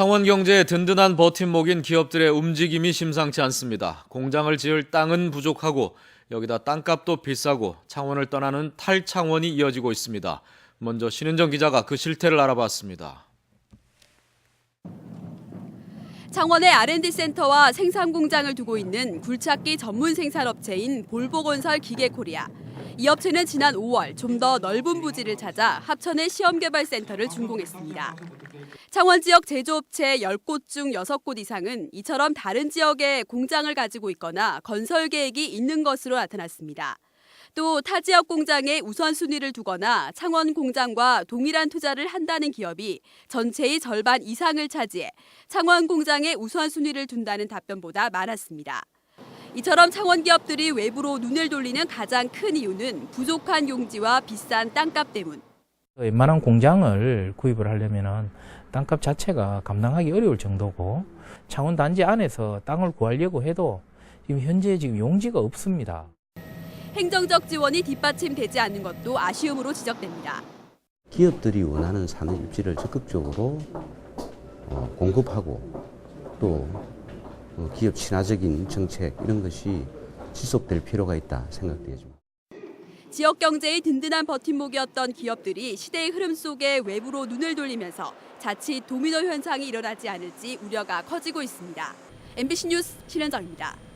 창원 경제의 든든한 버팀목인 기업들의 움직임이 심상치 않습니다. 공장을 지을 땅은 부족하고 여기다 땅값도 비싸고 창원을 떠나는 탈창원이 이어지고 있습니다. 먼저 신은정 기자가 그 실태를 알아봤습니다. 창원의 R&D 센터와 생산 공장을 두고 있는 굴착기 전문 생산업체인 볼보건설 기계코리아. 이 업체는 지난 5월 좀 더 넓은 부지를 찾아 합천의 시험개발센터를 준공했습니다. 창원 지역 제조업체 10곳 중 6곳 이상은 이처럼 다른 지역에 공장을 가지고 있거나 건설 계획이 있는 것으로 나타났습니다. 또 타 지역 공장에 우선순위를 두거나 창원 공장과 동일한 투자를 한다는 기업이 전체의 절반 이상을 차지해 창원 공장에 우선순위를 둔다는 답변보다 많았습니다. 이처럼 창원 기업들이 외부로 눈을 돌리는 가장 큰 이유는 부족한 용지와 비싼 땅값 때문. 웬만한 공장을 구입을 하려면은 땅값 자체가 감당하기 어려울 정도고 창원 단지 안에서 땅을 구하려고 해도 지금 현재 지금 용지가 없습니다. 행정적 지원이 뒷받침되지 않는 것도 아쉬움으로 지적됩니다. 기업들이 원하는 산업 입지를 적극적으로 어, 공급하고 또 어, 기업 친화적인 정책 이런 것이 지속될 필요가 있다 생각되어집니다. 지역 경제의 든든한 버팀목이었던 기업들이 시대의 흐름 속에 외부로 눈을 돌리면서 자칫 도미노 현상이 일어나지 않을지 우려가 커지고 있습니다. MBC 뉴스 신현정입니다.